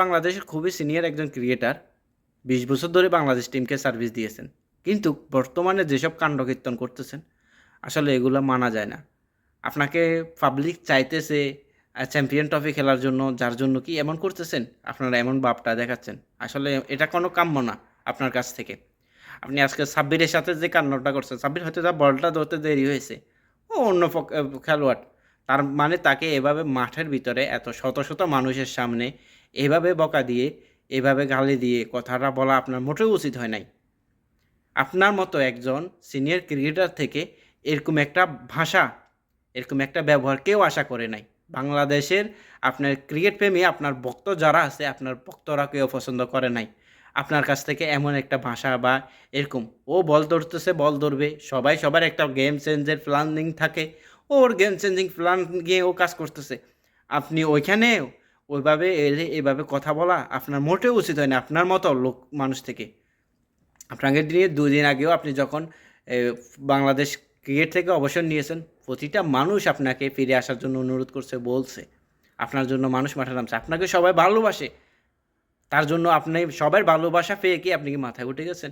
বাংলাদেশের খুবই সিনিয়র একজন ক্রিকেটার বিশ বছর ধরে বাংলাদেশ টিমকে সার্ভিস দিয়েছেন। কিন্তু বর্তমানে যেসব কাণ্ডকীর্তন করতেছেন, আসলে এগুলো মানা যায় না। আপনাকে পাবলিক চাইতেছে চ্যাম্পিয়ন ট্রফি খেলার জন্য, যার জন্য কি এমন করতেছেন? আপনারা এমন বাপটা দেখাচ্ছেন। আসলে এটা কোনো কাম্য না আপনার কাছ থেকে। আপনি আজকে সাব্বিরের সাথে যে কান্নটা করছেন, সাব্বির হয়তো তার বলটা ধরতে দেরি হয়েছে। ও অন্য খেলোয়াড়। তার মানে তাকে এভাবে মাঠের ভিতরে এত শত শত মানুষের সামনে এভাবে বকা দিয়ে, এভাবে গালি দিয়ে কথাটা বলা আপনার মোটেও উচিত হয় নাই। আপনার মতো একজন সিনিয়র ক্রিকেটার থেকে এরকম একটা ভাষা, এরকম একটা ব্যবহার কেউ আশা করে নাই। বাংলাদেশের আপনার ক্রিকেট প্রেমী, আপনার ভক্ত যারা আছে, আপনার ভক্তরা কেউ পছন্দ করে নাই। আপনার কাছ থেকে এমন একটা ভাষা বা এরকম, ও বল ধরতেছে, বল ধরবে, সবাই সবার একটা গেম চেঞ্জের প্ল্যানিং থাকে ওর গেম চেঞ্জিং প্ল্যান গিয়ে ও কাজ করতেছে। আপনি ওইখানে ওইভাবে এলে এভাবে কথা বলা আপনার মোটেও উচিত হয় না, আপনার মতো লোক, মানুষ থেকে। আপনাকে নিয়ে দিন আগেও আপনি যখন বাংলাদেশ ক্রিকেট থেকে অবসর নিয়েছেন, প্রতিটা মানুষ আপনাকে ফিরে আসার জন্য অনুরোধ করছে, বলছে। আপনার জন্য মানুষ মাঠে নামছে। আপনাকে সবাই ভালোবাসে। তার জন্য আপনি সবার ভালোবাসা পেয়ে কি আপনি কি মাথায় উঠে গেছেন?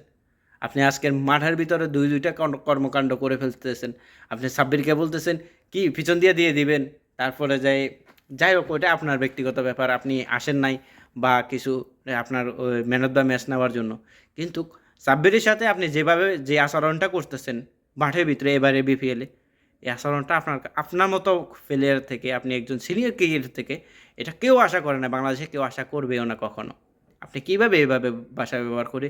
আপনি আজকের মাঠের ভিতরে দুই, দুইটা কর্ম- কর্মকাণ্ড করে ফেলতেছেন। আপনি সাব্বিরকে বলতেছেন, কি, পিছন দিয়ে দিয়ে দিবেন? তারপরে যাই যাই হোক, ওইটা আপনার ব্যক্তিগত ব্যাপার, আপনি আসেন নাই বা কিছু আপনার ম্যান অফ দ্য ম্যাচ নেওয়ার জন্য। কিন্তু সাব্বিরের সাথে আপনি যেভাবে, যে আচরণটা করতেছেন মাঠের ভিতরে এবারে বিপিএলে এই আচরণটা আপনার আপনার মতো প্লেয়ার থেকে, আপনি একজন সিনিয়র ক্রিকেটার থেকে, এটা কেউ আশা করে না, বাংলাদেশে কেউ আশা করবেও না কখনো। আপনি কীভাবে এভাবে ভাষা ব্যবহার করে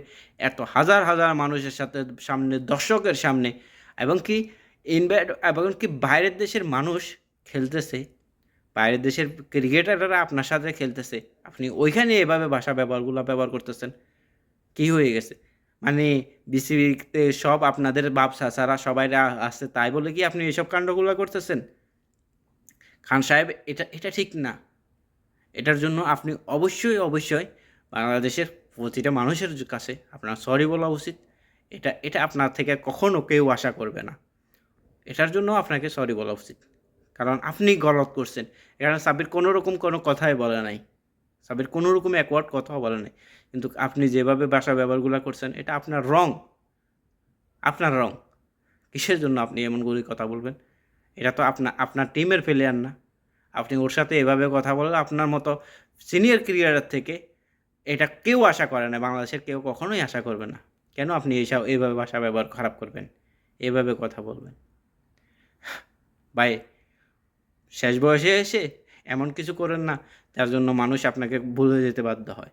এত হাজার হাজার মানুষের সাথে সামনে, দর্শকের সামনে, এবং কি ইনভাইট এবং কি বাইরের দেশের মানুষ খেলতেছে, বাইরের দেশের ক্রিকেটাররা আপনার সাথে খেলতেছে, আপনি ওইখানে এভাবে ভাষা ব্যবহারগুলো ব্যবহার করতেছেন? কি হয়ে গেছে? মানে বিসিবিতে সব আপনাদের বাপ চাচারা সবাই আসছে, তাই বলে কি আপনি এইসব কাণ্ডগুলো করতেছেন? খান সাহেব, এটা এটা ঠিক না। এটার জন্য আপনি অবশ্যই অবশ্যই বাংলাদেশের প্রতিটা মানুষের কাছে আপনার সরি বলা উচিত। এটা এটা আপনার থেকে কখনও কেউ আশা করবে না। এটার জন্য আপনাকে সরি বলা উচিত। কারণ আপনি গলত করছেন। এখানে সাবির কোনো রকম কোনো কথাই বলে নাই। সাবির কোনো রকম একওয়ার্ড কথাও বলে নাই। কিন্তু আপনি যেভাবে বাসা ব্যবহারগুলো করছেন, এটা আপনার রং আপনার রং কিসের জন্য আপনি এমনগুলি কথা বলবেন? এটা তো আপনার আপনার টিমের প্লেয়ার না। আপনি ওর সাথে এভাবে কথা বললে আপনার মতো সিনিয়র ক্রিকেটার থেকে এটা কেউ আশা করে না, বাংলাদেশের কেউ কখনোই আশা করবে না। কেন আপনি এইসব, এইভাবে ভাষা ব্যবহার খারাপ করবেন? এভাবে কথা বলবেন। ভাই, শেষ বয়সে এসে এমন কিছু করেন না, যার জন্য মানুষ আপনাকে ভুলে যেতে বাধ্য হয়।